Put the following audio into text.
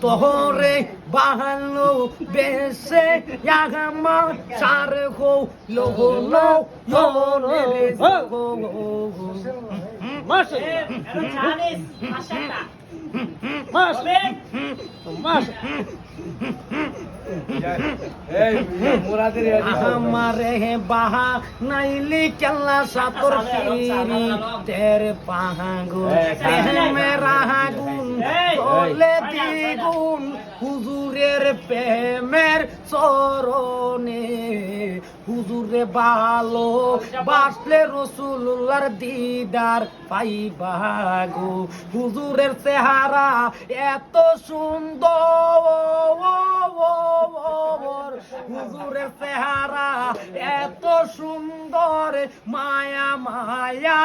তোহরে বাহালো বেসে ইয়াগামা সার হো লোহো লো ইয়োরে গো মাস মাস মাস। আমারে বাহা নাইলি কেল্লা সাতর ফিরি তের পাহাগো মেরা গুন চলে দ্বিগুণ হুজুরের প্রেমের চরণে। হুজুরে ভালো বাসলে রসুল্লার দিদার পাই বাগো হুজুরের চেহারা এত সুন্দর। হুজুরের চেহারা এত সুন্দর, মায়া মায়া